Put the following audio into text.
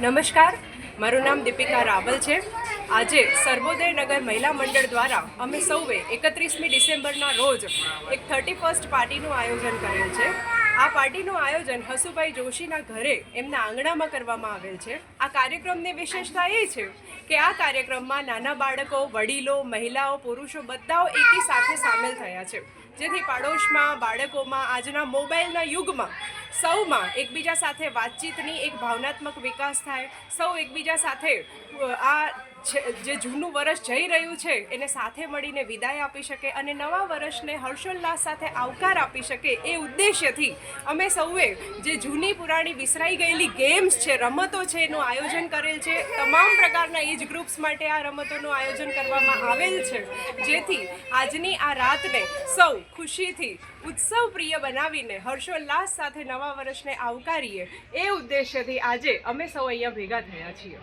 નમસ્કાર. મારું નામ દીપિકા રાવલ છે. આજે સર્વોદય નગર મહિલા મંડળ દ્વારા અમે સૌએ એકત્રીસમી ડિસેમ્બરના રોજ એક થર્ટી ફર્સ્ટ પાર્ટીનું આયોજન કરેલ છે. આ પાર્ટીનું આયોજન હસુભાઈ જોશીના ઘરે એમના આંગણામાં કરવામાં આવેલ છે. આ કાર્યક્રમની વિશેષતા એ છે કે આ કાર્યક્રમમાં નાના બાળકો, વડીલો, મહિલાઓ, પુરુષો બધાઓ એકી સાથે સામેલ થયા છે. જેથી પાડોશમાં, બાળકોમાં આજના મોબાઈલના યુગમાં સૌમાં એકબીજા સાથે વાતચીતની એક ભાવનાત્મક વિકાસ થાય સૌ એકબીજા સાથે આ જે જૂનું વર્ષ જઈ રહ્યું છે, એને સાથે મળીને વિદાય આપી શકે અને નવા વર્ષને હર્ષોલ્લાસ સાથે આવકાર આપી શકે એ ઉદ્દેશ્યથી અમે સૌએ જે જૂની પુરાણી વિસરાઈ ગયેલી ગેમ્સ છે, રમતો છે, એનું આયોજન કરેલ છે. તમામ પ્રકારના એજ ગ્રુપ્સ માટે આ રમતોનું આયોજન કરવામાં આવેલ છે. જેથી આજની આ રાતને સૌ ખુશીથી ઉત્સવ પ્રિય બનાવીને હર્ષોલ્લાસ સાથે નવા વર્ષને આવકારીએ એ ઉદ્દેશ્યથી આજે અમે સૌ અહીંયા ભેગા થયા છીએ.